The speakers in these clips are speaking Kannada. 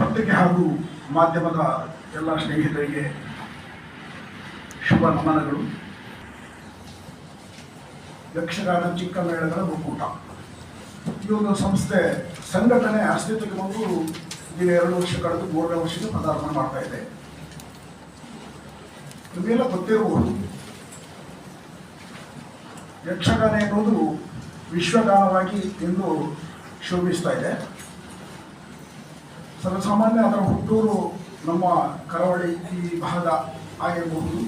ಪತ್ರಿಕೆ ಹಾಗೂ ಮಾಧ್ಯಮದ ಎಲ್ಲ ಸ್ನೇಹಿತರಿಗೆ ಶುಭ ನಮನಗಳು. ಯಕ್ಷಗಾನ ಚಿಕ್ಕಮೇಳಗಳ ಒಕ್ಕೂಟ. ಈ ಒಂದು ಸಂಸ್ಥೆ, ಸಂಘಟನೆ ಅಸ್ತಿತ್ವಕ್ಕೆ ಬಂದು ಇದೀಗ ಎರಡು ವರ್ಷ ಕಳೆದು ಮೂರನೇ ವರ್ಷಕ್ಕೆ ಪದಾರ್ಪಣೆ ಮಾಡ್ತಾ ಇದೆ. ನಿಮಗೆಲ್ಲ ಗೊತ್ತಿರಬಹುದು. ಯಕ್ಷಗಾನ ಎನ್ನುವುದು ವಿಶ್ವಗಾನವಾಗಿ ಎಂದು ಶೋಭಿಸ್ತಾ ಇದೆ. ಸರ್ವಸಾಮಾನ್ಯ ಅದರ ಹುಟ್ಟೂರು ನಮ್ಮ ಕರಾವಳಿ ಈ ಭಾಗ ಆಗಿರಬಹುದು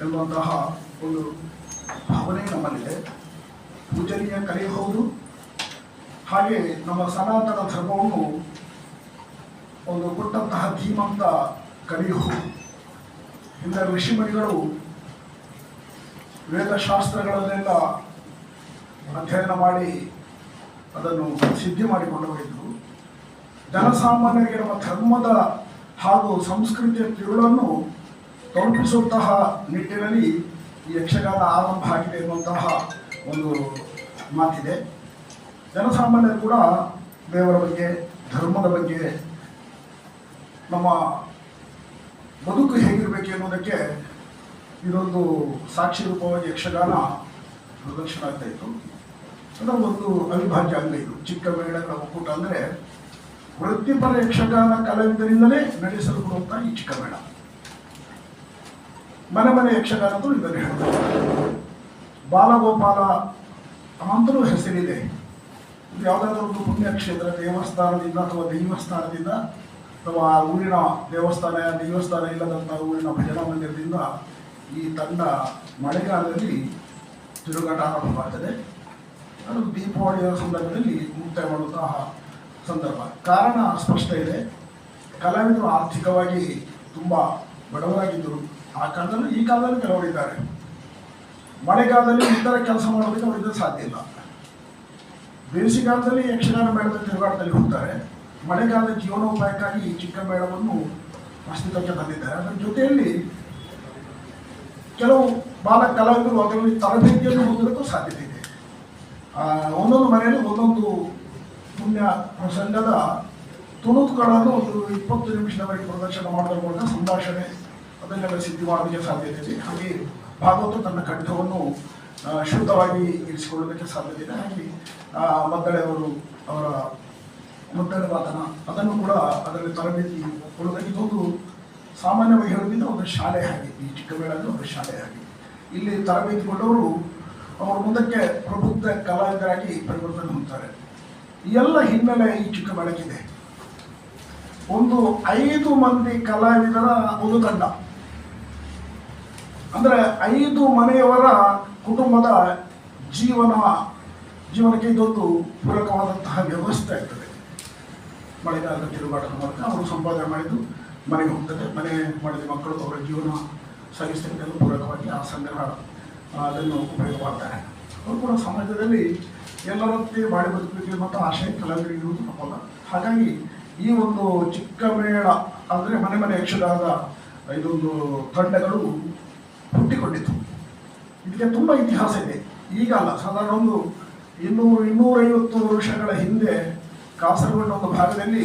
ಎನ್ನುವಂತಹ ಒಂದು ಭಾವನೆ ನಮ್ಮಲ್ಲಿದೆ. ಪೂಜನೀಯ ಕಲೆ ಹಾಗೆ ನಮ್ಮ ಸನಾತನ ಧರ್ಮವನ್ನು ಒಂದು ಕೊಟ್ಟಂತಹ ಧೀಮಂತ ಕಲಿಯು ಇಂಥ ಋಷಿಮುನಿಗಳು ವೇದಶಾಸ್ತ್ರಗಳನ್ನೆಲ್ಲ ಅಧ್ಯಯನ ಮಾಡಿ ಅದನ್ನು ಸಿದ್ಧಿ ಮಾಡಿಕೊಂಡು ಹೋಗಿದ್ದರು ಜನಸಾಮಾನ್ಯರಿಗೆ ನಮ್ಮ ಧರ್ಮದ ಹಾಗೂ ಸಂಸ್ಕೃತಿಯ ತಿರುಳನ್ನು ತಲುಪಿಸುವಂತಹ ನಿಟ್ಟಿನಲ್ಲಿ ಈ ಯಕ್ಷಗಾನ ಆರಂಭ ಆಗಿದೆ ಎನ್ನುವಂತಹ ಒಂದು ಮಾತಿದೆ. ಜನಸಾಮಾನ್ಯರು ಕೂಡ ದೇವರ ಬಗ್ಗೆ, ಧರ್ಮದ ಬಗ್ಗೆ, ನಮ್ಮ ಬದುಕು ಹೇಗಿರಬೇಕು ಎನ್ನುವುದಕ್ಕೆ ಇದೊಂದು ಸಾಕ್ಷಿ ರೂಪವಾಗಿ ಯಕ್ಷಗಾನ ಪ್ರದರ್ಶನ ಆಗ್ತಾ ಇತ್ತು. ಅದರ ಒಂದು ಅವಿಭಾಜ್ಯ ಅಂಗ ಇದು ಚಿಕ್ಕ ಮೇಳಗಳ ಒಕ್ಕೂಟ ಅಂದರೆ ವೃತ್ತಿಪರ ಯಕ್ಷಗಾನ ಕಲಾವಿದರಿಂದಲೇ ನಡೆಸಲ್ಪಡುವಂಥ ಈ ಚಿಕ್ಕಮೇಳ ಮನೆ ಮನೆ ಯಕ್ಷಗಾನದ್ದು ಇದನ್ನು ಹೇಳ್ತಾರೆ. ಬಾಲಗೋಪಾಲ ಅಂತಲೂ ಹೆಸರಿದೆ. ಯಾವುದಾದ್ರೂ ಒಂದು ಪುಣ್ಯಕ್ಷೇತ್ರ, ದೇವಸ್ಥಾನದಿಂದ ಅಥವಾ ದೈವಸ್ಥಾನದಿಂದ ಅಥವಾ ಆ ಊರಿನ ದೇವಸ್ಥಾನ ದೇವಸ್ಥಾನ ಇಲ್ಲದಂಥ ಊರಿನ ಭಜನಾ ಮಂದಿರದಿಂದ ಈ ತಂಡ ಮಳೆಗಾಲದಲ್ಲಿ ತಿರುಗಾಟ ಆರಂಭವಾಗ್ತದೆ. ಅದು ದೀಪಾವಳಿಯ ಸಂದರ್ಭದಲ್ಲಿ ಮುಕ್ತಾಯ ಮಾಡುವಂತಹ ಸಂದರ್ಭ. ಕಾರಣ ಸ್ಪಷ್ಟ ಇದೆ. ಕಲಾವಿದರು ಆರ್ಥಿಕವಾಗಿ ತುಂಬ ಬಡವರಾಗಿದ್ದರು. ಆ ಕಾಲದಲ್ಲಿ ಈ ಕಾಲದಲ್ಲಿ ಕೆಲವರಿದ್ದಾರೆ ಮಳೆಗಾಲದಲ್ಲಿ ಇತರ ಕೆಲಸ ಮಾಡೋದಕ್ಕೆ ಅವರಿಂದ ಸಾಧ್ಯ ಇಲ್ಲ. ಬೇಸಿಗೆಗಾಲದಲ್ಲಿ ಯಕ್ಷಗಾನ ಮೇಳದ ತಿರುಗಾಟದಲ್ಲಿ ಹೋಗ್ತಾರೆ. ಮಳೆಗಾಲದ ಜೀವನೋಪಾಯಕ್ಕಾಗಿ ಈ ಚಿಕ್ಕ ಮೇಳವನ್ನು ಅಸ್ತಿತ್ವಕ್ಕೆ ತಂದಿದ್ದಾರೆ. ಅದರ ಜೊತೆಯಲ್ಲಿ ಕೆಲವು ಬಾಲ ಕಲಾವಿದರು ಅದರಲ್ಲಿ ತರಬೇತಿಯನ್ನು ಹೊಂದಲಿಕ್ಕೂ ಸಾಧ್ಯತೆ ಇದೆ. ಒಂದೊಂದು ಮನೆಯಲ್ಲಿ ಒಂದೊಂದು ಪುಣ್ಯ ಪ್ರಸಂಗದ ತುಣುಕುಗಳನ್ನು ಒಂದು ಇಪ್ಪತ್ತು ನಿಮಿಷದವರೆಗೆ ಪ್ರದರ್ಶನ ಮಾಡೋದ್ರ ಮೂಲಕ ಸಂಭಾಷಣೆ ಅದನ್ನೆಲ್ಲ ಸಿದ್ಧಿ ಮಾಡೋದಕ್ಕೆ ಸಾಧ್ಯತೆ ಇದೆ. ಹಾಗೆ ಭಾಗವತ ತನ್ನ ಕಂಠವನ್ನು ಶುದ್ಧವಾಗಿ ಇರಿಸಿಕೊಳ್ಳೋದಕ್ಕೆ ಸಾಧ್ಯತೆ ಇದೆ. ಹಾಗೆ ಮದ್ದಳೆ ಅವರು ಅವರ ಮದ್ದಳೆ ವಾದನ ಅದನ್ನು ಕೂಡ ಅದರಲ್ಲಿ ತರಬೇತಿ ಕೊಡೋದಕ್ಕೆ ಇದೊಂದು ಸಾಮಾನ್ಯವಾಗಿ ಹೇಳೋದ್ರಿಂದ ಒಂದು ಶಾಲೆ ಹಾಗೆ, ಈ ಚಿಕ್ಕಬೇಳಲ್ಲಿ ಒಂದು ಶಾಲೆ ಹಾಗೆ. ಇಲ್ಲಿ ತರಬೇತಿ ಕೊಟ್ಟವರು ಅವರು ಮುಂದಕ್ಕೆ ಪ್ರಬುದ್ಧ ಕಲಾವಿದರಾಗಿ ಪರಿವರ್ತನೆ ಹೊಂದ್ತಾರೆ. ಎಲ್ಲ ಹಿನ್ನೆಲೆ ಈ ಚಿಕ್ಕಬೇಳಕ್ಕಿದೆ ಒಂದು ಐದು ಮಂದಿ ಕಲಾವಿದರ ಒಂದು ತಂಡ. ಅಂದ್ರೆ ಐದು ಮನೆಯವರ ಕುಟುಂಬದ ಜೀವನ, ಜೀವನಕ್ಕೆ ಇದೊಂದು ಪೂರಕವಾದಂತಹ ವ್ಯವಸ್ಥೆ ಆಗ್ತದೆ. ಮಳೆಗಾಲದ ತಿರುಗಾಟದ ಮೂಲಕ ಅವರು ಸಂಪಾದನೆ ಮಾಡಿದ್ದು ಮನೆಗೆ ಹೋಗ್ತದೆ ಮನೆ ಮಾಡಿದ ಮಕ್ಕಳು ಅವರ ಜೀವನ ಸಾಗಿಸ್ತಕ್ಕಂಥ ಪೂರಕವಾಗಿ ಆ ಸಂಗ್ರಹ ಅದನ್ನು ಉಪಯೋಗ ಮಾಡ್ತಾರೆ. ಅವರು ಕೂಡ ಸಮಾಜದಲ್ಲಿ ಎಲ್ಲರಂತೆ ಬಾಳಿ ಬದುಕಬೇಕು ಮತ್ತು ಆಶಯ ಕಲಾವಿದರಿಗೆ ಇರುವುದು ತಪ್ಪಲ್ಲ ಹಾಗಾಗಿ ಈ ಒಂದು ಚಿಕ್ಕ ಮೇಳ ಅಂದರೆ ಮನೆ ಮನೆ ಯಕ್ಷಗಾನದ ಇದೊಂದು ತಂಡಗಳು ಹುಟ್ಟಿಕೊಂಡಿತು ಇದಕ್ಕೆ ತುಂಬ ಇತಿಹಾಸ ಇದೆ. ಈಗ ಅಲ್ಲ, ಸಾಧಾರಣ ಒಂದು ಇನ್ನೂರು, ಇನ್ನೂರೈವತ್ತು ವರ್ಷಗಳ ಹಿಂದೆ ಕಾಸರಗೋಡಿನ ಒಂದು ಭಾಗದಲ್ಲಿ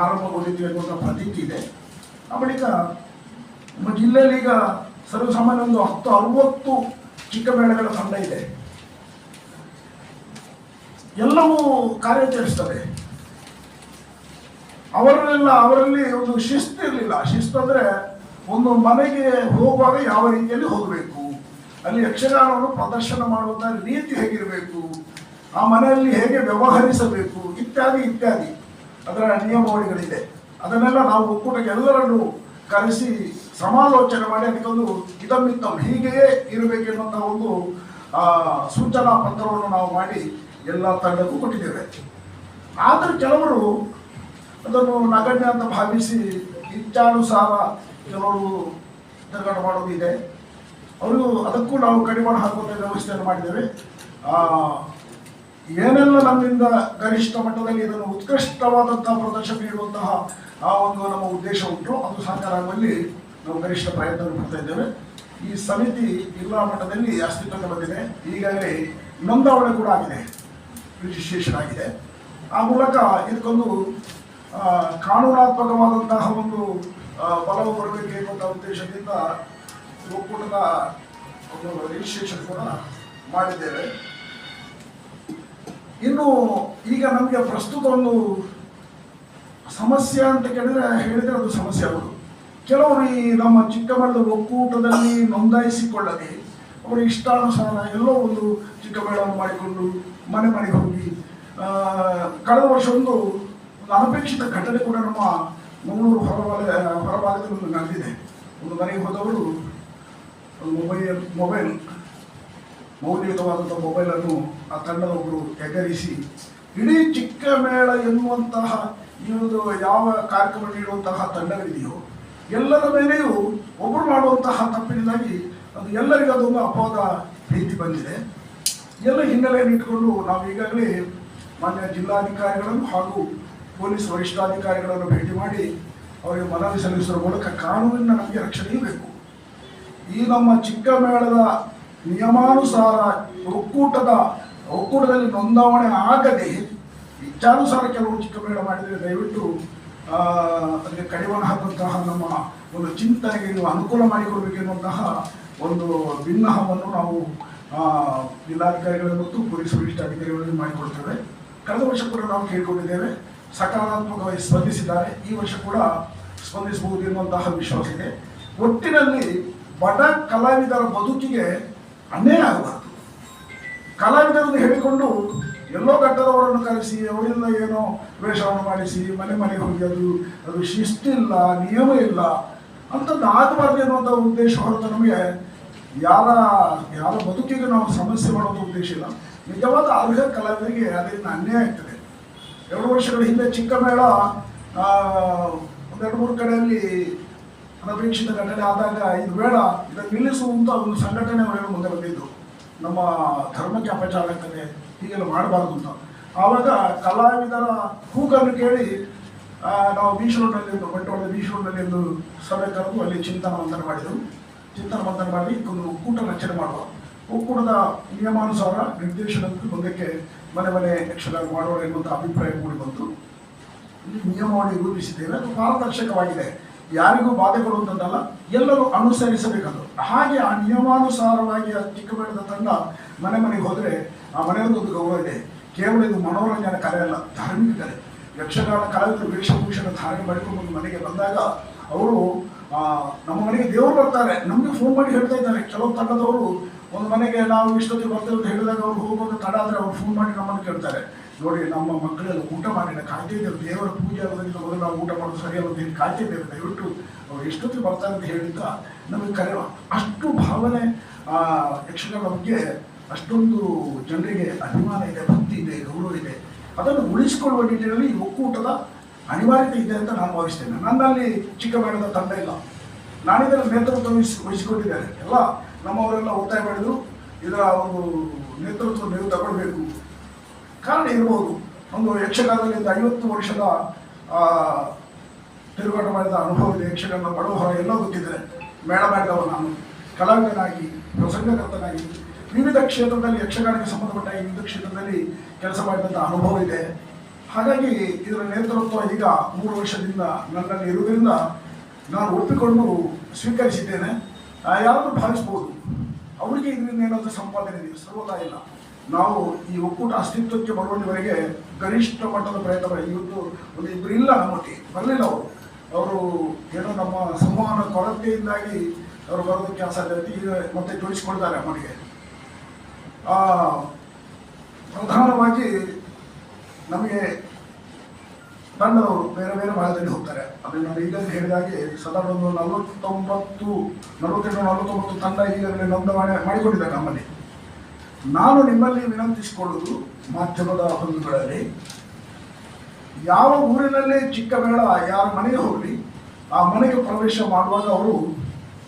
ಆರಂಭಗೊಂಡಿತ್ತು ಎನ್ನುವಂಥ ಪ್ರತೀತಿ ಇದೆ. ಆ ಬಳಿಕ ನಮ್ಮ ಜಿಲ್ಲೆಯಲ್ಲಿ ಈಗ ಸರ್ವಸಾಮಾನ್ಯ ಒಂದು ಹತ್ತು, ಅರವತ್ತು ಚಿಕ್ಕ ಮೇಳಗಳ ತಂಡ ಇದೆ. ಎಲ್ಲವೂ ಕಾರ್ಯಾಚರಿಸ್ತವೆ ಅವರನ್ನೆಲ್ಲ ಅವರಲ್ಲಿ ಒಂದು ಶಿಸ್ತು ಇರಲಿಲ್ಲ. ಶಿಸ್ತು ಅಂದರೆ ಒಂದು ಮನೆಗೆ ಹೋಗುವಾಗ ಯಾವ ರೀತಿಯಲ್ಲಿ ಹೋಗಬೇಕು. ಅಲ್ಲಿ ಯಕ್ಷಗಾನವನ್ನು ಪ್ರದರ್ಶನ ಮಾಡುವಂಥ ರೀತಿ ಹೇಗಿರಬೇಕು. ಆ ಮನೆಯಲ್ಲಿ ಹೇಗೆ ವ್ಯವಹರಿಸಬೇಕು. ಇತ್ಯಾದಿ ಇತ್ಯಾದಿ. ಅದರ ನಿಯಮಾವಳಿಗಳಿದೆ. ಅದನ್ನೆಲ್ಲ ನಾವು ಒಕ್ಕೂಟಕ್ಕೆ ಎಲ್ಲರನ್ನು ಕರೆಸಿ ಸಮಾಲೋಚನೆ ಮಾಡಿ ಅದಕ್ಕೊಂದು ಇದಮ್ಮಿತ್ತಮ್ ಹೀಗೆಯೇ ಇರಬೇಕೆನ್ನುವಂಥ ಒಂದು ಸೂಚನಾ ಪತ್ರವನ್ನು ನಾವು ಮಾಡಿ ಎಲ್ಲ ತಂಡಕ್ಕೂ ಕೊಟ್ಟಿದ್ದೇವೆ. ಆದರೆ ಕೆಲವರು ಅದನ್ನು ನಗಣ್ಯ ಅಂತ ಭಾವಿಸಿ ಇಚ್ಛಾನುಸಾರ ಕೆಲವರು ತಿರುಗಾಟ ಮಾಡೋದಿದೆ ಅವರು ಅದಕ್ಕೂ ನಾವು ಕಡಿಮೆ ಹಾಕುವಂಥ ವ್ಯವಸ್ಥೆಯನ್ನು ಮಾಡಿದ್ದೇವೆ. ಏನೆಲ್ಲ ನಮ್ಮಿಂದ ಗರಿಷ್ಠ ಮಟ್ಟದಲ್ಲಿ ಇದನ್ನು ಉತ್ಕೃಷ್ಟವಾದಂತಹ ಪ್ರದರ್ಶನ ನೀಡುವಂತಹ ಆ ಒಂದು ನಮ್ಮ ಉದ್ದೇಶ ಉಂಟು. ಅದು ಸಾಕಾರ ಆಗುವಲ್ಲಿ ನಾವು ಗರಿಷ್ಠ ಪ್ರಯತ್ನ ಮಾಡ್ತಾ ಇದ್ದೇವೆ. ಈ ಸಮಿತಿ ಜಿಲ್ಲಾ ಮಟ್ಟದಲ್ಲಿ ಅಸ್ತಿತ್ವಕ್ಕೆ ಬಂದಿದೆ. ಈಗಾಗಲೇ ನೋಂದಾವಣೆ ಕೂಡ ಆಗಿದೆ. ರಿಜಿಸ್ಟ್ರೇಷನ್ ಆಗಿದೆ ಆ ಮೂಲಕ ಇದಕ್ಕೊಂದು ಕಾನೂನಾತ್ಮಕವಾದಂತಹ ಒಂದು ಬಲವು ಬರಬೇಕು ಎನ್ನುವಂಥ ಉದ್ದೇಶದಿಂದ ಒಕ್ಕೂಟದ ಒಂದು ರಿಜಿಸ್ಟ್ರೇಷನ್ ಕೂಡ ಮಾಡಿದ್ದೇವೆ. ಇನ್ನು ಈಗ ನಮಗೆ ಪ್ರಸ್ತುತ ಒಂದು ಸಮಸ್ಯೆ ಅಂತ ಕೇಳಿದ್ರೆ ಹೇಳಿದ್ರೆ ಅದು ಸಮಸ್ಯೆ ಅವರು ಕೆಲವರು ಈ ನಮ್ಮ ಚಿಕ್ಕಬಳ್ಳದ ಒಕ್ಕೂಟದಲ್ಲಿ ನೋಂದಾಯಿಸಿಕೊಳ್ಳದೆ ಅವರ ಇಷ್ಟಾನುಸಾರ ಎಲ್ಲೋ ಒಂದು ಚಿಕ್ಕಬಳ್ಳವನ್ನು ಮಾಡಿಕೊಂಡು ಮನೆ ಮನೆಗೆ ಹೋಗಿ ಕಳೆದ ವರ್ಷ ಒಂದು ಅನಪೇಕ್ಷಿತ ಘಟನೆ ಕೂಡ ನಮ್ಮ ಮಂಗಳೂರು ಹೊರವಲ ಹೊರಭಾಗದಲ್ಲಿ ಒಂದು ನಡೆದಿದೆ. ಒಂದು ಮನೆಗೆ ಹೋದವರು ಮೊಬೈಲ್ ಮೊಬೈಲ್ ಮೌಲ್ಯಯುತವಾದಂಥ ಮೊಬೈಲನ್ನು ಆ ತಂಡದೊಬ್ಬರು ಎಗರಿಸಿ ಇಡೀ ಚಿಕ್ಕ ಮೇಳ ಎನ್ನುವಂತಹ ಈ ಒಂದು ಯಾವ ಕಾರ್ಯಕ್ರಮ ನೀಡುವಂತಹ ತಂಡಗಳಿದೆಯೋ, ಎಲ್ಲರ ಮೇಲೆಯೂ ಒಬ್ಬರು ಮಾಡುವಂತಹ ತಪ್ಪಿನಿಂದಾಗಿ ಅದು ಎಲ್ಲರಿಗೂ ಅದೊಂದು ಅಪವಾದ ರೀತಿ ಬಂದಿದೆ. ಎಲ್ಲ ಹಿನ್ನೆಲೆಯನ್ನು ಇಟ್ಕೊಂಡು ನಾವು ಈಗಾಗಲೇ ಮಾನ್ಯ ಜಿಲ್ಲಾಧಿಕಾರಿಗಳನ್ನು ಹಾಗೂ ಪೊಲೀಸ್ ವರಿಷ್ಠಾಧಿಕಾರಿಗಳನ್ನು ಭೇಟಿ ಮಾಡಿ ಅವರಿಗೆ ಮನವಿ ಸಲ್ಲಿಸುವ ಮೂಲಕ ಕಾನೂನಿನ ನಮಗೆ ರಕ್ಷಣೆ ಬೇಕು. ಈ ನಮ್ಮ ಚಿಕ್ಕಮೇಳದ ನಿಯಮಾನುಸಾರ ಒಕ್ಕೂಟದ, ಒಕ್ಕೂಟದಲ್ಲಿ ನೋಂದಾವಣೆ ಆಗದೆ ಇಚ್ಛಾನುಸಾರ ಕೆಲವು ಚಿಕ್ಕಮೇಳ ಮಾಡಿದರೆ ದಯವಿಟ್ಟು ಅದಕ್ಕೆ ಕಡಿವಾಣ ಹಾಕುವಂತಹ ನಮ್ಮ ಒಂದು ಚಿಂತನೆಗೆ ನೀವು ಅನುಕೂಲ ಮಾಡಿಕೊಡ್ಬೇಕೆನ್ನುವಂತಹ ಒಂದು ಭಿನ್ನಹವನ್ನು ನಾವು ಜಿಲ್ಲಾಧಿಕಾರಿಗಳ ಮತ್ತು ಪೊಲೀಸ್ ವರಿಷ್ಠಾಧಿಕಾರಿಗಳಲ್ಲಿ ಮಾಡಿಕೊಡ್ತೇವೆ. ಕಳೆದ ವರ್ಷ ಕೂಡ ನಾವು ಕೇಳಿಕೊಂಡಿದ್ದೇವೆ. ಸಕಾರಾತ್ಮಕವಾಗಿ ಸ್ಪಂದಿಸಿದ್ದಾರೆ. ಈ ವರ್ಷ ಕೂಡ ಸ್ಪಂದಿಸಬಹುದು ಎನ್ನುವಂತಹ ವಿಶ್ವಾಸ ಇದೆ. ಒಟ್ಟಿನಲ್ಲಿ ಬಡ ಕಲಾವಿದರ ಬದುಕಿಗೆ ಅನ್ಯಾಯ ಆಗಬಾರ್ದು. ಕಲಾವಿದರನ್ನು ಹೇಳಿಕೊಂಡು ಎಲ್ಲೋ ಗಡ್ಡದವರನ್ನು ಕರೆಸಿ, ಅವರಿಂದ ಏನೋ ವೇಷವನ್ನು ಮಾಡಿಸಿ, ಮನೆ ಮನೆಗೆ ಹೋಗಿ, ಅದು ಅದು ಶಿಸ್ತಿಲ್ಲ, ನಿಯಮ ಇಲ್ಲ ಅಂಥದ್ದು ಆಗಬಾರ್ದು ಅನ್ನುವಂಥ ಉದ್ದೇಶ ಹೊರತು ನಮಗೆ ಯಾರ ಯಾರ ಬದುಕಿಗೆ ನಾವು ಸಮಸ್ಯೆ ಮಾಡೋದು ಉದ್ದೇಶ ಇಲ್ಲ. ನಿಜವಾದ ಅರ್ಹ ಕಲಾವಿದರಿಗೆ ಅದರಿಂದ ಅನ್ಯಾಯ ಆಗ್ತದೆ. ಎರಡು ವರ್ಷಗಳ ಹಿಂದೆ ಚಿಕ್ಕ ಮೇಳ ಒಂದೆರಡು ಮೂರು ಕಡೆಯಲ್ಲಿ ಅನಪೇಕ್ಷಿತ ಘಟನೆ ಆದಾಗ ಇದು ಬೇಡ ಇದನ್ನು ನಿಲ್ಲಿಸುವಂಥ ಒಂದು ಸಂಘಟನೆ ಅವರೆಲ್ಲ ಮುಂದೆ ಬಂದಿದ್ದು. ನಮ್ಮ ಧರ್ಮಕ್ಕೆ ಅಪಚಾರ ಆಗ್ತದೆ, ಹೀಗೆಲ್ಲ ಮಾಡಬಾರ್ದು ಅಂತ. ಆವಾಗ ಕಲಾವಿದರ ಕೂಗನ್ನು ಕೇಳಿ ನಾವು ಬೀಚ್ ರೋಡ್ನಲ್ಲಿ ಒಂದು ಬಂಟ್ವಾಳದ ಬೀಚ್ ಒಂದು ಸಭೆ ಕರೆದು ಅಲ್ಲಿ ಚಿಂತನ ಮಂಥನ ಮಾಡಿದೆವು. ಚಿಂತನ ಮಂಥನ ಮಾಡಿ ಒಂದು ಒಕ್ಕೂಟ ರಚನೆ ಮಾಡುವ. ಒಕ್ಕೂಟದ ನಿಯಮಾನುಸಾರ ನಿರ್ದೇಶನಕ್ಕೆ ಮುಂದಕ್ಕೆ ಮನೆ ಮನೆ ಯಕ್ಷಗಾನ ಮಾಡೋಣ ಎನ್ನುವಂಥ ಅಭಿಪ್ರಾಯ ಮೂಡಿ ಬಂತು. ನಿಯಮವನ್ನು ರೂಪಿಸಿದ್ದೇವೆ. ಅದು ಪಾರದರ್ಶಕವಾಗಿದೆ. ಯಾರಿಗೂ ಬಾಧೆ ಕೊಡುವಂಥದ್ದಲ್ಲ, ಎಲ್ಲರೂ ಅನುಸರಿಸಬೇಕದು. ಹಾಗೆ ಆ ನಿಯಮಾನುಸಾರವಾಗಿ ಆ ಚಿಕ್ಕಬೇಡದ ತಂಡ ಮನೆ ಮನೆಗೆ ಹೋದರೆ ಆ ಮನೆಯಲ್ಲೂ ಒಂದು ಗೌರವ ಇದೆ. ಕೇವಲ ಇದು ಮನೋರಂಜನೆ ಕಲೆ ಅಲ್ಲ, ಧಾರ್ಮಿಕ ಕಲೆ ಯಕ್ಷಗಾನ ಕಲಾವಿದರು ವೇಷಭೂಷಣ ಧಾರಣೆ ಮಾಡಿಕೊಂಡು ಮನೆಗೆ ಬಂದಾಗ ಅವರು ನಮ್ಮ ಮನೆಗೆ ದೇವರು ಬರ್ತಾರೆ. ನಮಗೆ ಫೋನ್ ಮಾಡಿ ಹೇಳ್ತಾ ಇದ್ದಾರೆ. ಕೆಲವು ತಂಡದವರು ಒಂದು ಮನೆಗೆ ನಾವು ಇಷ್ಟೊತ್ತಿಗೆ ಬರ್ತೇವೆ ಅಂತ ಹೇಳಿದಾಗ ಅವ್ರು ಹೋಗುವಾಗ ತಡ ಆದರೆ ಅವ್ರು ಫೋನ್ ಮಾಡಿ ನಮ್ಮನ್ನು ಕೇಳ್ತಾರೆ. ನೋಡಿ, ನಮ್ಮ ಮಕ್ಕಳೆಲ್ಲ ಊಟ ಮಾಡಿಲ್ಲ ಕಾಯ್ತಾ ಇದ್ದೇವೆ ದೇವರ ಪೂಜೆ ಆಗೋದ್ರಿಂದ ಮೊದಲು ನಾವು ಊಟ ಮಾಡೋದು ಸರಿಯಲ್ಲ ಅಂತ ಹೇಳಿ ಕಾಯ್ತಾ ಇದ್ದೇವೆ ದಯವಿಟ್ಟು ಅವ್ರು ಎಷ್ಟೊತ್ತಿಗೆ ಬರ್ತಾರೆ ಅಂತ ಹೇಳಿದ್ದ ನಮಗೆ ಕರೆ ಅಷ್ಟು ಭಾವನೆ ಯಕ್ಷಗಾನ ಬಗ್ಗೆ ಅಷ್ಟೊಂದು ಜನರಿಗೆ ಅಭಿಮಾನ ಇದೆ, ಭಕ್ತಿ ಇದೆ, ಗೌರವ ಇದೆ. ಅದನ್ನು ಉಳಿಸಿಕೊಳ್ಳುವ ನಿಟ್ಟಿನಲ್ಲಿ ಈ ಒಕ್ಕೂಟದ ಅನಿವಾರ್ಯತೆ ಇದೆ ಅಂತ ನಾನು ಭಾವಿಸ್ತೇನೆ. ನನ್ನಲ್ಲಿ ಚಿಕ್ಕ ಮೇಳದ ತಂಡ ಇಲ್ಲ. ನಾನಿದರ ನೇತೃತ್ವ ವಹಿಸಿ, ವಹಿಸಿಕೊಂಡಿದ್ದೇನೆ. ಎಲ್ಲ ನಮ್ಮವರೆಲ್ಲ ಒತ್ತಾಯ ಮಾಡಿದ್ರು. ಇದರ ಒಂದು ನೇತೃತ್ವ ನೀವು ತಗೊಳ್ಬೇಕು. ಕಾರಣ ಇರ್ಬೋದು. ಒಂದು ಯಕ್ಷಗಾನದಲ್ಲಿ ಒಂದು ಐವತ್ತು ವರ್ಷದ ತಿರುಗಾಟ ಮಾಡಿದ ಅನುಭವ ಇದೆ. ಯಕ್ಷಗಾನ ಬಡವರ ಎಲ್ಲ ಗೊತ್ತಿದ್ದಾರೆ. ಮೇಳ ನಾನು. ಕಲಾವಿದನಾಗಿ, ಪ್ರಸಂಗಕರ್ತನಾಗಿ ವಿವಿಧ ಕ್ಷೇತ್ರದಲ್ಲಿ ಯಕ್ಷಗಾನಕ್ಕೆ ಸಂಬಂಧಪಟ್ಟ ಈ ವಿವಿಧ ಕ್ಷೇತ್ರದಲ್ಲಿ ಕೆಲಸ ಮಾಡಿದಂಥ ಅನುಭವ ಇದೆ. ಹಾಗಾಗಿ ಇದರ ನೇತೃತ್ವ ಈಗ ಮೂರು ವರ್ಷದಿಂದ ನನ್ನಲ್ಲಿ ಇರುವುದರಿಂದ ನಾನು ಒಪ್ಪಿಕೊಂಡು ಸ್ವೀಕರಿಸಿದ್ದೇನೆ. ಯಾರನ್ನು ಭಾವಿಸ್ಬೋದು? ಅವರಿಗೆ ಇದರಿಂದ ಏನಾದರೂ ಸಂಪಾದನೆ ಇದೆ ಸರ್ವದಾ ಇಲ್ಲ. ನಾವು ಈ ಒಕ್ಕೂಟ ಅಸ್ತಿತ್ವಕ್ಕೆ ಬರುವವರೆಗೆ ಗರಿಷ್ಠ ಮಟ್ಟದ ಪ್ರಯತ್ನ ಇವತ್ತು ಒಂದು ಇಬ್ಬರು ಇಲ್ಲ ನಮ್ಮೊಟ್ಟಿಗೆ ಬರಲಿಲ್ಲ ಅವರು. ಅವರು ಏನೋ ನಮ್ಮ ಸಂವಹನ ಕೊರತೆಯಿಂದಾಗಿ ಅವರು ಬರೋದಕ್ಕೆ ಆಯ್ತು. ಈಗ ಮತ್ತೆ ಜೋಡಿಸಿಕೊಳ್ತಾರೆ ಆ, ಪ್ರಧಾನವಾಗಿ ನಮಗೆ ತಂಡದವರು ಬೇರೆ ಬೇರೆ ಭಾಗದಲ್ಲಿ ಹೋಗ್ತಾರೆ. ಅಂದರೆ ನಾನು ಈಗಲೇ ಹೇಳಿದಾಗೆ ಸದಾ ಒಂದು ನಲವತ್ತೊಂಬತ್ತು, ನಲವತ್ತೆಂಟು, ನಲವತ್ತೊಂಬತ್ತು ತಂಡ ಈಗಾಗಲೇ ನೋಂದಣಿ ಮಾಡಿಕೊಂಡಿದ್ದಾರೆ ನಮ್ಮಲ್ಲಿ. ನಾನು ನಿಮ್ಮಲ್ಲಿ ವಿನಂತಿಸಿಕೊಳ್ಳುವುದು ಮಾಧ್ಯಮದ ಹಂಗುಗಳಲ್ಲಿ ಯಾವ ಊರಿನಲ್ಲೇ ಚಿಕ್ಕ ಮೇಳ ಯಾರ ಮನೆಗೆ ಹೋಗಲಿ, ಆ ಮನೆಗೆ ಪ್ರವೇಶ ಮಾಡುವಾಗ ಅವರು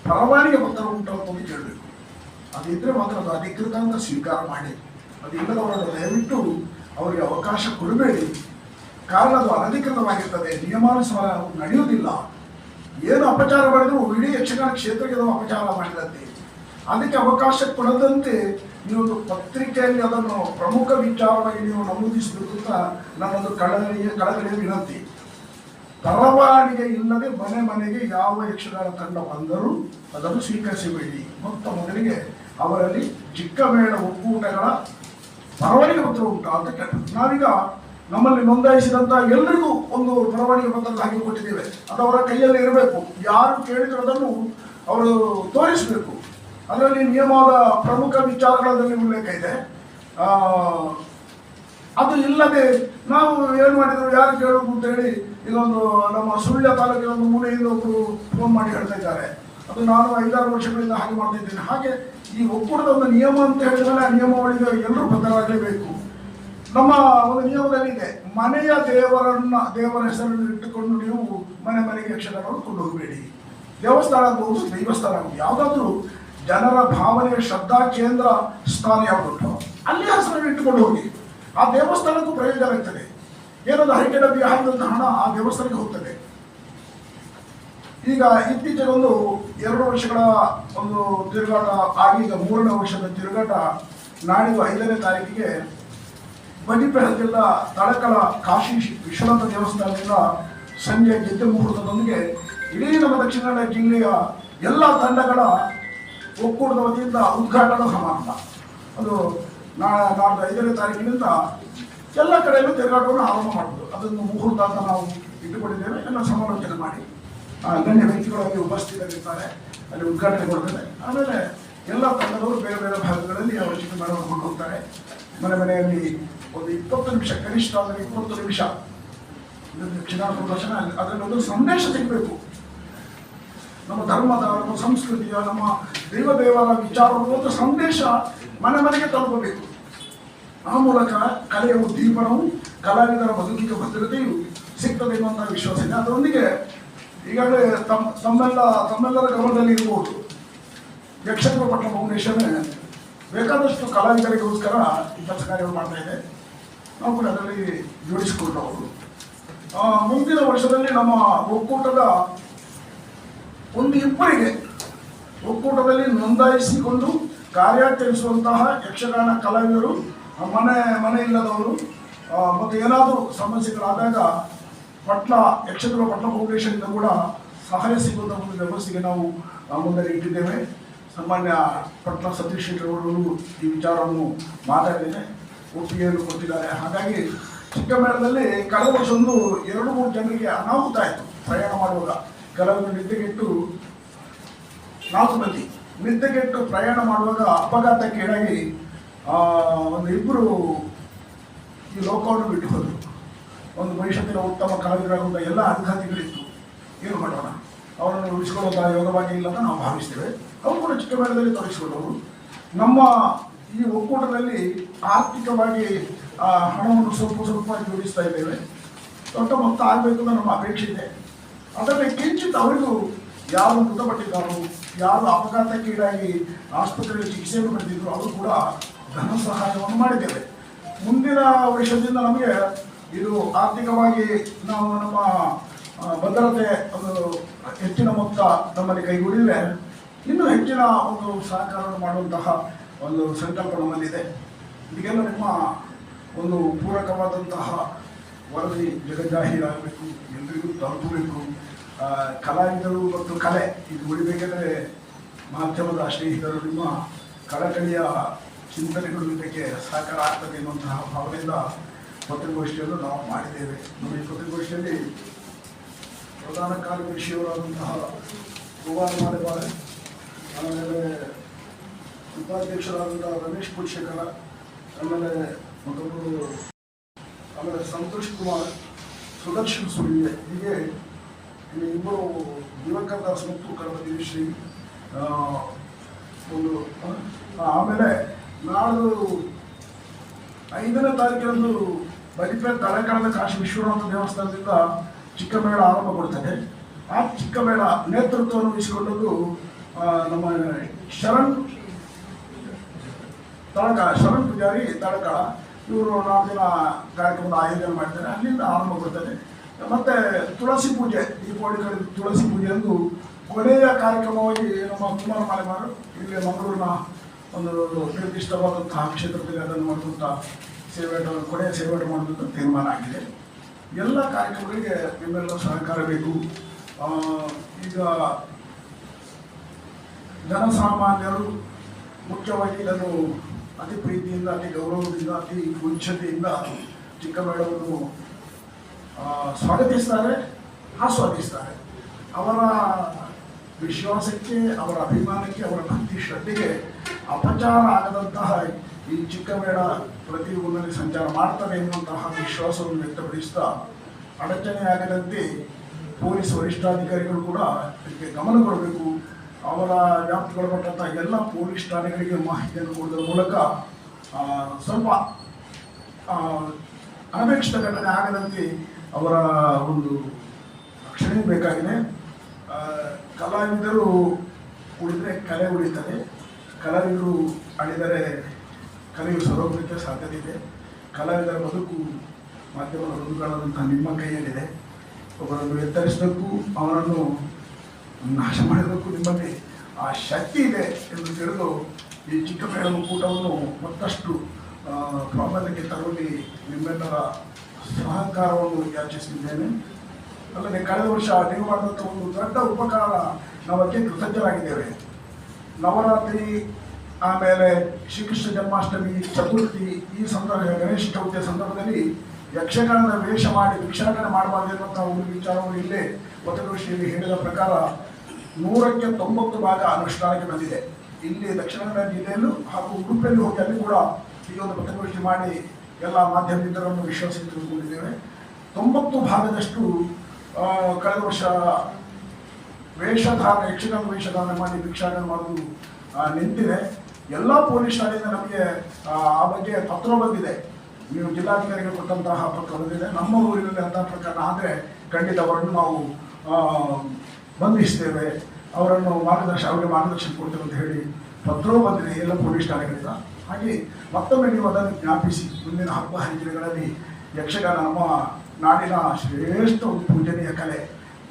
ಪರವಾನಿಗೆ ಪತ್ರ ಉಂಟು ಅಂತ ಕೇಳಬೇಕು. ಅದಿದ್ರೆ ಮಾತ್ರ ಅದು ಅಧಿಕೃತ ಅಂತ ಸ್ವೀಕಾರ ಮಾಡಿ. ಅದು ಇಲ್ಲದವರನ್ನು ದಯವಿಟ್ಟು ಅವರಿಗೆ ಅವಕಾಶ ಕೊಡಬೇಡಿ. ಕಾರಣ ಅದು ಅನಧಿಕೃತವಾಗಿರ್ತದೆ. ನಿಯಮಾನುಸಾರ ನಡೆಯುವುದಿಲ್ಲ. ಏನು ಅಪಚಾರ ಮಾಡಿದ್ರು ಇಡೀ ಯಕ್ಷಗಾನ ಕ್ಷೇತ್ರಕ್ಕೆ ಅದು ಅಪಚಾರ ಮಾಡಿದಂತೆ. ಅದಕ್ಕೆ ಅವಕಾಶ ಕೊಡದಂತೆ ನೀವು ಪತ್ರಿಕೆಯಲ್ಲಿ ಅದನ್ನು ಪ್ರಮುಖ ವಿಚಾರವಾಗಿ ನೀವು ನಮೂದಿಸಬೇಕು ಅಂತ ನನ್ನೊಂದು ಕಳಕಳಿಯ ಕಳಕಳಿಯ ವಿನಂತಿ. ಪರವಾನಿಗೆ ಇಲ್ಲದೆ ಮನೆ ಮನೆಗೆ ಯಾವ ಯಕ್ಷಗಾನ ತಂಡ ಬಂದರೂ ಅದನ್ನು ಸ್ವೀಕರಿಸಬೇಡಿ. ಮೊತ್ತ ಮೊದಲಿಗೆ ಅವರಲ್ಲಿ ಚಿಕ್ಕ ಮೇಳ ಒಕ್ಕೂಟಗಳ ಪರವಾನಿಗೆ ಪತ್ರ ಉಂಟಾ ಅಂತ ಕೇಳ್ತಾರೆ. ನಾವೀಗ ನಮ್ಮಲ್ಲಿ ನೋಂದಾಯಿಸಿದಂತ ಎಲ್ಲರಿಗೂ ಒಂದು ಪರವಾನಿಗೆ ಪತ್ರ ಹಾಕಿ ಕೊಟ್ಟಿದ್ದೇವೆ. ಅದು ಅವರ ಕೈಯಲ್ಲಿ ಇರಬೇಕು. ಯಾರು ಕೇಳಿದ್ರು ಅದನ್ನು ಅವರು ತೋರಿಸಬೇಕು. ಅದರಲ್ಲಿ ನಿಯಮದ ಪ್ರಮುಖ ವಿಚಾರಗಳಲ್ಲಿ ಉಲ್ಲೇಖ ಇದೆ. ಅದು ಇಲ್ಲದೆ ನಾವು ಏನು ಮಾಡಿದ್ರು, ಯಾರು ಕೇಳೋದು ಅಂತ ಹೇಳಿ, ಇದೊಂದು ನಮ್ಮ ಸುಳ್ಯ ತಾಲೂಕಿನ ಒಂದು ಮೂಲೆಯಿಂದ ಒಬ್ಬರು ಫೋನ್ ಮಾಡಿ ಹೇಳ್ತಾ ಇದ್ದಾರೆ. ಅದು ನಾನು ಐದಾರು ವರ್ಷಗಳಿಂದ ಹಾಗೆ ಮಾಡ್ತಾ ಇದ್ದೇನೆ. ಹಾಗೆ ಈ ಒಕ್ಕೂಟದ ಒಂದು ನಿಯಮ ಅಂತ ಹೇಳಿದ್ರೆ ಆ ನಿಯಮಾವಳಿಗೆ ಎಲ್ಲರೂ ಬದ್ಧರಾಗಲೇಬೇಕು ನಮ್ಮ ಒಂದು ನಿಯಮದಲ್ಲಿ ಇದೆ ಮನೆಯ ದೇವರನ್ನ, ದೇವರ ಹೆಸರನ್ನು ಇಟ್ಟುಕೊಂಡು ನೀವು ಮನೆ ಮನೆಗೆ ಯಕ್ಷಗಾನವನ್ನು ಕೊಂಡು ಹೋಗಬೇಡಿ ದೇವಸ್ಥಾನ ಆಗ್ಬೋದು, ದೈವಸ್ಥಾನ ಆಗ್ಬೋದು, ಯಾವುದಾದ್ರೂ ಜನರ ಭಾವನೆಯ ಶ್ರದ್ಧಾ ಕೇಂದ್ರ ಸ್ಥಾನ ಯಾವುದುಂಟು ಅಲ್ಲಿ ಹೆಸರನ್ನು ಇಟ್ಟುಕೊಂಡು ಹೋಗಿ. ಆ ದೇವಸ್ಥಾನಕ್ಕೂ ಪ್ರಯೋಜನ ಆಗ್ತದೆ ಏನೊಂದು ಹರಿಕೆ ಡಬ್ಬಿ ಆಗಿದ್ದಂಥ ಹಣ ಆ ದೇವಸ್ಥಾನಕ್ಕೆ ಹೋಗ್ತದೆ. ಈಗ ಇತ್ತೀಚೆಗೆ ಒಂದು ಎರಡು ವರ್ಷಗಳ ಒಂದು ತಿರುಗಾಟ ಆಗಿ ಮೂರನೇ ವರ್ಷದ ತಿರುಗಾಟ ನಾಡಿದ್ದು ಐದನೇ ತಾರೀಕಿಗೆ ಬಂಡಿಪೇಟೆ ಜಿಲ್ಲಾ ತಳಕಳ ಕಾಶಿ ವಿಶ್ವನಾಥ ದೇವಸ್ಥಾನದಿಂದ ಸಂಜೆ ಗೆದ್ದೆ ಮುಹೂರ್ತದೊಂದಿಗೆ ಇಡೀ ನಮ್ಮ ದಕ್ಷಿಣ ಕನ್ನಡ ಜಿಲ್ಲೆಯ ಎಲ್ಲ ತಂಡಗಳ ಒಕ್ಕೂಟದ ವತಿಯಿಂದ ಉದ್ಘಾಟನಾ ಸಮಾರಂಭ. ಅದು ನಾಡ್ದು ಐದನೇ ತಾರೀಕಿನಿಂದ ಎಲ್ಲ ಕಡೆಯಲ್ಲೂ ತಿರುಗಾಟವನ್ನು ಆರಂಭ ಮಾಡ್ಬೋದು ಅದನ್ನು ಮುಹೂರ್ತ ಅಂತ ನಾವು ಇಟ್ಟುಕೊಂಡಿದ್ದೇವೆ. ಎಲ್ಲ ಸಮಾಲೋಚನೆ ಮಾಡಿ. ಗಣ್ಯ ವ್ಯಕ್ತಿಗಳು ಅಲ್ಲಿ ಉಪಸ್ಥಿತರಿರ್ತಾರೆ, ಅಲ್ಲಿ ಉದ್ಘಾಟನೆ ಕೊಡ್ತಾರೆ. ಆಮೇಲೆ ಎಲ್ಲ ತಂಡದವರು ಬೇರೆ ಬೇರೆ ಭಾಗಗಳಲ್ಲಿ ಅವರ ಚಿತ್ರಗಳನ್ನು ಹೋಗ್ತಾರೆ ಮನೆ ಮನೆಯಲ್ಲಿ ಒಂದು ಇಪ್ಪತ್ತು ನಿಮಿಷ, ಕನಿಷ್ಠ ಅಂದರೆ ಇಪ್ಪತ್ತು ನಿಮಿಷ. ಕ್ಷಣ ಪ್ರದರ್ಶನ ಅದರಲ್ಲಿ ಒಂದು ಸಂದೇಶ ಸಿಗಬೇಕು. ನಮ್ಮ ಧರ್ಮದ, ನಮ್ಮ ಸಂಸ್ಕೃತಿಯ, ನಮ್ಮ ದೇವ ದೇವರ ವಿಚಾರವನ್ನು ಒಂದು ಸಂದೇಶ ಮನೆ ಮನೆಗೆ ತಲುಪಬೇಕು. ಆ ಮೂಲಕ ಕಲೆಯ ಉದ್ದೀಪನವು, ಕಲಾವಿದರ ಬದುಕಿಗೆ ಭದ್ರತೆಯು ಸಿಗ್ತದೆ ಎನ್ನುವಂತಹ ವಿಶ್ವಾಸ ಇದೆ ಅದರೊಂದಿಗೆ ಈಗಾಗಲೇ ತಮ್ಮ ತಮ್ಮೆಲ್ಲ, ತಮ್ಮೆಲ್ಲರ ಗಮನದಲ್ಲಿ ಇರಬಹುದು ಯಕ್ಷಗಾನ ಪಟ್ಟಣ ಫೌಂಡೇಶನ್ ಬೇಕಾದಷ್ಟು ಕಲಾವಿದರಿಗೋಸ್ಕರ ಈ ಕೆಲಸ ಕಾರ್ಯಗಳು ಮಾಡ್ತಾ ಇದೆ. ನಾವು ಕೂಡ ಅದರಲ್ಲಿ ಜೋಡಿಸಿಕೊಂಡವರು ಮುಂದಿನ ವರ್ಷದಲ್ಲಿ ನಮ್ಮ ಒಕ್ಕೂಟದ ಒಂದು ಇಬ್ಬರಿಗೆ ಒಕ್ಕೂಟದಲ್ಲಿ ನೋಂದಾಯಿಸಿಕೊಂಡು ಕಾರ್ಯಾಚರಿಸುವಂತಹ ಯಕ್ಷಗಾನ ಕಲಾವಿದರು ಮನೆ ಮನೆ ಇಲ್ಲದವರು ಮತ್ತು ಏನಾದರೂ ಸಮಸ್ಯೆಗಳಾದಾಗ ಪಟ್ಲ ಯಕ್ಷಗಾನ ಪಟ್ಲ ಫೌಂಡೇಶನ್ನಿಂದ ಕೂಡ ಸಹಾಯ ಸಿಗುವಂಥ ಒಂದು ವ್ಯವಸ್ಥೆಗೆ ನಾವು ಮುಂದೆ ಇಟ್ಟಿದ್ದೇವೆ. ಸಾಮಾನ್ಯ ಪಟ್ಲ ಸತೀಶ್ ಶೆಟ್ಟಿ ಅವರು ಈ ವಿಚಾರವನ್ನು ಮಾತಾಡಿದ್ದೇನೆ. ಒಪ್ಪಿಗೆಯನ್ನು ಕೊಟ್ಟಿದ್ದಾರೆ. ಹಾಗಾಗಿ ಚಿಕ್ಕಮೇಳದಲ್ಲಿ ಕಳೆದ ವರ್ಷ ಒಂದು ಎರಡು ಮೂರು ಜನರಿಗೆ ಅನಾಹುತ ಆಯಿತು. ಪ್ರಯಾಣ ಮಾಡುವಾಗ ಕೆಲವರು ನಿದ್ದೆಗೆಟ್ಟು ನಾಲ್ಕು ಮಂದಿ ನಿದ್ದೆಗೆಟ್ಟು ಪ್ರಯಾಣ ಮಾಡುವಾಗ ಅಪಘಾತಕ್ಕೀಡಾಗಿ ಒಂದು ಇಬ್ಬರು ಈ ಲೋಕವನ್ನು ಬಿಟ್ಟು ಹೋದರು. ಒಂದು ಭವಿಷ್ಯದಲ್ಲಿ ಉತ್ತಮ ಕಲಾವಿದರಾಗುವಂಥ ಎಲ್ಲ ಅರ್ಹತೆಗಳಿತ್ತು ಏನು ಮಾಡೋಣ? ಅವರನ್ನು ಉಳಿಸಿಕೊಳ್ಳುವಂಥ ಯೋಗವಾಗಿ ಇಲ್ಲ ಅಂತ ನಾವು ಭಾವಿಸ್ತೇವೆ. ಅವರು ಕೂಡ ಚಿಕ್ಕ ಮೇಳದಲ್ಲಿ ತೊಡಗಿಸಿಕೊಳ್ಳೋರು ನಮ್ಮ ಈ ಒಕ್ಕೂಟದಲ್ಲಿ ಆರ್ಥಿಕವಾಗಿ ಹಣವನ್ನು ಸ್ವಲ್ಪ ಸ್ವಲ್ಪ ಜೋಡಿಸ್ತಾ ಇದ್ದೇವೆ. ದೊಡ್ಡ ಮೊತ್ತ ಆಗಬೇಕು ಅಂತ ನಮ್ಮ ಅಪೇಕ್ಷೆ ಇದೆ. ಅದರಲ್ಲಿ ಕಿಂಚಿತ್ ಅವರಿಗೂ ಯಾರು ಮೃತಪಟ್ಟಿದ್ದಾರೋ, ಯಾರು ಅಪಘಾತಕ್ಕೀಡಾಗಿ ಆಸ್ಪತ್ರೆಯಲ್ಲಿ ಚಿಕಿತ್ಸೆಯನ್ನು ಪಡೆದಿದ್ರು, ಅವರು ಕೂಡ ಧನ ಸಹಾಯವನ್ನು ಮಾಡಿದ್ದೇವೆ. ಮುಂದಿನ ವರ್ಷದಿಂದ ನಮಗೆ ಇದು ಆರ್ಥಿಕವಾಗಿ ನಾವು ನಮ್ಮ ಭದ್ರತೆ ಒಂದು ಹೆಚ್ಚಿನ ಮೊತ್ತ ನಮ್ಮಲ್ಲಿ ಕೈಗೂಡಿದರೆ ಇನ್ನೂ ಹೆಚ್ಚಿನ ಒಂದು ಸಹಕಾರವನ್ನು ಮಾಡುವಂತಹ ಒಂದು ಸಂಕಲ್ಪ ನಮ್ಮಲ್ಲಿದೆ. ಇದಕ್ಕೆಲ್ಲ ನಿಮ್ಮ ಒಂದು ಪೂರಕವಾದಂತಹ ವರದಿ ಜಗಜಾಹೀರಾಗಬೇಕು ಎಲ್ರಿಗೂ ತಲುಪಬೇಕು. ಕಲಾವಿದರು ಮತ್ತು ಕಲೆ, ಇದು ಉಳಿಬೇಕೆಂದರೆ ಮಾಧ್ಯಮದ ಸ್ನೇಹಿತರು ನಿಮ್ಮ ಕಳಕಳಿಯ ಚಿಂತನೆಗಳು ಇದಕ್ಕೆ ಸಹಕಾರ ಆಗ್ತದೆ ಎನ್ನುವಂತಹ ಭಾವನೆಯಿಂದ ಪತ್ರಿಕಾಗೋಷ್ಠಿಯನ್ನು ನಾವು ಮಾಡಿದ್ದೇವೆ. ನಮ್ಮ ಈ ಪತ್ರಿಕೋಷ್ಠಿಯಲ್ಲಿ ಪ್ರಧಾನ ಕಾರ್ಯದರ್ಶಿಯವರಾದಂತಹ ಕುಮಾರ್ ಮಾಲೆಬಾಳೆ ಆಮೇಲೆ ಉಪಾಧ್ಯಕ್ಷರಾದಂತಹ ರಮೇಶ್ ಪುರುಷಕರ ಆಮೇಲೆ ಮತ್ತೊಬ್ಬರು ಆಮೇಲೆ ಸಂತೋಷ್ ಕುಮಾರ್, ಸುದರ್ಶನ್ ಸುಳ್ಯ, ಹೀಗೆ ಇಲ್ಲಿ ಇಬ್ಬರು ದಿವಂಕರ್ ದಾಸ್ ಮತ್ತು ಕರ್ಮದೇವಿ ಶ್ರೀ ಒಂದು ಆಮೇಲೆ ನಾಳೆ ಐದನೇ ತಾರೀಕಿನಂದು ಬಲಿಪೆ ತಲೆಕಾಲದ ಕಾಶಿ ವಿಶ್ವನಾಥ ದೇವಸ್ಥಾನದಿಂದ ಚಿಕ್ಕ ಮೇಳ ಆರಂಭಗೊಳ್ತದೆ ಆ ಚಿಕ್ಕ ಮೇಳ ನೇತೃತ್ವವನ್ನು ವಹಿಸಿಕೊಂಡದ್ದು ನಮ್ಮ ಶರಣ್ ತಳಕ, ಶರಣ್ ಪೂಜಾರಿ ತಳಕ. ಇವರು ನಾಲ್ಕು ದಿನ ಕಾರ್ಯಕ್ರಮದ ಆಯೋಜನೆ ಮಾಡ್ತಾರೆ. ಅಲ್ಲಿಂದ ಆರಂಭಗೊಳ್ತದೆ ಮತ್ತೆ ತುಳಸಿ ಪೂಜೆ ದೀಪಾವಳಿ ಕಡೆ ತುಳಸಿ ಪೂಜೆ ಎಂದು ಕೊನೆಯ ಕಾರ್ಯಕ್ರಮವಾಗಿ ನಮ್ಮ ಕುಮಾರ ಮಾಲೆಮಾರು ಇಲ್ಲಿ ಮಂಗಳೂರಿನ ಒಂದು ನಿರ್ದಿಷ್ಟವಾದಂತಹ ಕ್ಷೇತ್ರದಲ್ಲಿ ಅದನ್ನು ಮಾಡುವಂಥ ಸೇವೆ ಕೊನೆ ಸೇವೆ ಮಾಡಬೇಕು ತೀರ್ಮಾನ ಆಗಿದೆ. ಎಲ್ಲ ಕಾರ್ಯಕ್ರಮಗಳಿಗೆ ನಿಮ್ಮೆಲ್ಲ ಸಹಕಾರ ಬೇಕು. ಈಗ ಜನಸಾಮಾನ್ಯರು ಮುಖ್ಯವಾಗಿ ಇದನ್ನು ಅತಿ ಪ್ರೀತಿಯಿಂದ ಅತಿ ಗೌರವದಿಂದ ಅತಿ ಮುಂಚತೆಯಿಂದ ಚಿಕ್ಕಮೇಳವನ್ನು ಆ, ಸ್ವಾಗತಿಸ್ತಾರೆ ಆಸ್ವಾದಿಸ್ತಾರೆ. ಅವರ ವಿಶ್ವಾಸಕ್ಕೆ ಅವರ ಅಭಿಮಾನಕ್ಕೆ ಅವರ ಭಕ್ತಿ ಶ್ರದ್ಧೆಗೆ ಅಪಚಾರ ಆಗದಂತಹ ಈ ಚಿಕ್ಕಮೇಳ ಪ್ರತಿ ಊರಿನಲ್ಲಿ ಸಂಚಾರ ಮಾಡ್ತಾರೆ ಎನ್ನುವಂತಹ ವಿಶ್ವಾಸವನ್ನು ವ್ಯಕ್ತಪಡಿಸ್ತಾ ಅಡಚಣೆ ಆಗದಂತೆ ಪೊಲೀಸ್ ವರಿಷ್ಠಾಧಿಕಾರಿಗಳು ಕೂಡ ಇದಕ್ಕೆ ಗಮನ ಕೊಡಬೇಕು. ಅವರ ವ್ಯಾಪ್ತಿಗೊಳಪಟ್ಟಂತಹ ಎಲ್ಲ ಪೊಲೀಸ್ ಠಾಣೆಗಳಿಗೆ ಮಾಹಿತಿಯನ್ನು ಕೊಡುವುದರ ಮೂಲಕ ಸ್ವಲ್ಪ ಅನಪೇಕ್ಷಿತ ಘಟನೆ ಆಗದಂತೆ ಅವರ ಒಂದು ರಕ್ಷಣೆ ಬೇಕಾಗಿದೆ. ಕಲಾವಿದರು ಉಳಿದರೆ ಕಲೆ ಉಳಿತದೆ. ಕಲಾವಿದರು ಅಳಿದರೆ ಕಲೆಯು ಸರೋಗಕ್ಕೆ ಸಾಧ್ಯತೆ ಇದೆ ಕಲಾವಿದರ ಬದುಕು ಮಾಧ್ಯಮದ ಬದುಕಾದಂತಹ ನಿಮ್ಮ ಕೈಯಲ್ಲಿದೆ. ಒಬ್ಬರನ್ನು ಎತ್ತರಿಸಬೇಕು, ಅವರನ್ನು ನಾಶ ಮಾಡಬೇಕು ನಿಮ್ಮಲ್ಲಿ ಆ ಶಕ್ತಿ ಇದೆ ಎಂದು ತಿಳಿದು ಈ ಚಿಕ್ಕ ಒಕ್ಕೂಟವನ್ನು ಮತ್ತಷ್ಟು ಪ್ರಾಬಲ್ಯಕ್ಕೆ ತರುವಲ್ಲಿ ನಿಮ್ಮೆಲ್ಲರ ಸಹಕಾರವನ್ನು ಯಾಚಿಸಿದ್ದೇನೆ. ಅಲ್ಲದೆ ಕಳೆದ ವರ್ಷ ನೀವು ಮಾಡಿದಂಥ ಒಂದು ದೊಡ್ಡ ಉಪಕಾರ ನಾವಕ್ಕೆ ಕೃತಜ್ಞರಾಗಿದ್ದೇವೆ. ನವರಾತ್ರಿ ಆಮೇಲೆ ಶ್ರೀಕೃಷ್ಣ ಜನ್ಮಾಷ್ಟಮಿ ಚತುರ್ಥಿ ಈ ಸಂದರ್ಭ ಗಣೇಶ ಚೌತಿಯ ಸಂದರ್ಭದಲ್ಲಿ ಯಕ್ಷಗಾನದ ವೇಷ ಮಾಡಿ ಭಿಕ್ಷಾಟನೆ ಮಾಡಬಾರ್ದು ಎನ್ನುವಂತಹ ಒಂದು ವಿಚಾರವನ್ನು ಇಲ್ಲೇ ಪತ್ರಗೋಷ್ಠಿಯಲ್ಲಿ ಹೇಳಿದ ಪ್ರಕಾರ ನೂರಕ್ಕೆ ತೊಂಬತ್ತು ಭಾಗ ಅನುಷ್ಠಾನಕ್ಕೆ ಬಂದಿದೆ. ಇಲ್ಲಿ ದಕ್ಷಿಣ ಕನ್ನಡ ಜಿಲ್ಲೆಯಲ್ಲೂ ಹಾಗೂ ಉಡುಪಿಯಲ್ಲಿ ಹೋಗಿ ಅಲ್ಲಿ ಕೂಡ ಈ ಒಂದು ಪತ್ರಗೋಷ್ಠಿ ಮಾಡಿ ಎಲ್ಲ ಮಾಧ್ಯಮದಿಂದರನ್ನು ವಿಶ್ವಾಸಕ್ಕೆ ತೆಗೆದುಕೊಂಡಿದ್ದೇವೆ. ತೊಂಬತ್ತು ಭಾಗದಷ್ಟು ಕಳೆದ ವರ್ಷ ವೇಷಧಾರಣ ಯಕ್ಷಗಾನ ವೇಷಧಾರಣೆ ಮಾಡಿ ಭಿಕ್ಷಾಟನೆ ಮಾಡುವುದು ಆ, ನಿಂತಿದೆ ಎಲ್ಲ ಪೊಲೀಸ್ ಠಾಣೆಯಿಂದ ನಮಗೆ ಆ, ಬಗ್ಗೆ ಪತ್ರ ಬಂದಿದೆ. ನೀವು ಜಿಲ್ಲಾಧಿಕಾರಿಗೆ ಕೊಟ್ಟಂತಹ ಪತ್ರ ಬಂದಿದೆ. ನಮ್ಮ ಊರಿನಲ್ಲಿ ಅಂತಹ ಪ್ರಕರಣ ಆದರೆ ಖಂಡಿತ ಅವರನ್ನು ನಾವು ಬಂಧಿಸ್ತೇವೆ. ಅವರನ್ನು ಮಾರ್ಗದರ್ಶನ ಅವರಿಗೆ ಮಾರ್ಗದರ್ಶನ ಕೊಡ್ತೇವೆ ಅಂತ ಹೇಳಿ ಪತ್ರವೂ ಬಂದಿದೆ ಎಲ್ಲ ಪೊಲೀಸ್ ಠಾಣೆಗಳಿಂದ. ಹಾಗೆ ಮತ್ತೊಮ್ಮೆ ನೀವು ಅದನ್ನು ಜ್ಞಾಪಿಸಿ ಮುಂದಿನ ಹಬ್ಬ ಹರಿದಿನಗಳಲ್ಲಿ ಯಕ್ಷಗಾನ ನಮ್ಮ ನಾಡಿನ ಶ್ರೇಷ್ಠ ಪೂಜನೀಯ ಕಲೆ.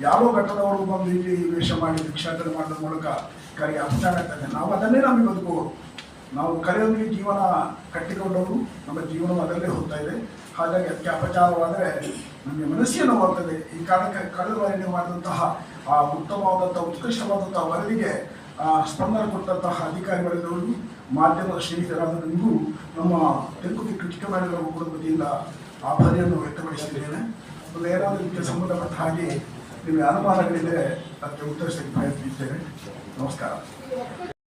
ಯಾವ ಘಟ್ಟದವರು ಬಂದು ಇಲ್ಲಿ ವೇಷ ಮಾಡಿ ಭಿಕ್ಷಾಟನೆ ಮಾಡೋದ್ರ ಮೂಲಕ ಕರೆಗೆ ಅಪಚಾರ ಆಗ್ತದೆ. ನಾವು ಅದನ್ನೇ ನಮಗೆ ಬದುಕುವವರು ನಾವು ಕರೆಯೊಂದಿಗೆ ಜೀವನ ಕಟ್ಟಿಕೊಂಡವರು, ನಮ್ಮ ಜೀವನ ಅದರಲ್ಲೇ ಹೋಗ್ತಾ ಇದೆ. ಹಾಗಾಗಿ ಅದಕ್ಕೆ ಅಪಚಾರವಾದರೆ ನಮಗೆ ಮನಸ್ಸಿಗೆ ನೋವಾಗ್ತದೆ ಈ ಕಾರಣಕ್ಕೆ ಕಳೆದ ಬಾರಿ ಮಾಡಿದಂತಹ ಆ ಉತ್ತಮವಾದಂಥ ಉತ್ಕೃಷ್ಟವಾದಂತಹ ವರದಿಗೆ ಸ್ಪಂದನೆ ಕೊಟ್ಟಂತಹ ಅಧಿಕಾರಿಗಳಿಗೂ ಮಾಧ್ಯಮದ ಸ್ನೇಹಿತರಾದ ನಿಮಗೂ ನಮ್ಮ ತೆಲುಗು ಚಿಕ್ಕಮಗಳೂರು ಒಕ್ಕೂಟದ ವತಿಯಿಂದ ಆಭಾರಿಯನ್ನು ವ್ಯಕ್ತಪಡಿಸಿದ್ದೇನೆ ಏನಾದರೂ ಇದಕ್ಕೆ ಸಂಬಂಧಪಟ್ಟ ಹಾಗೆ ನಿಮಗೆ ಅನುಮಾನಗಳಿದ್ದರೆ ಅದಕ್ಕೆ ಉತ್ತರಿಸಲಿಕ್ಕೆ ಪ್ರಯತ್ನಿಸ್ತೇನೆ. ನಮಸ್ಕಾರ.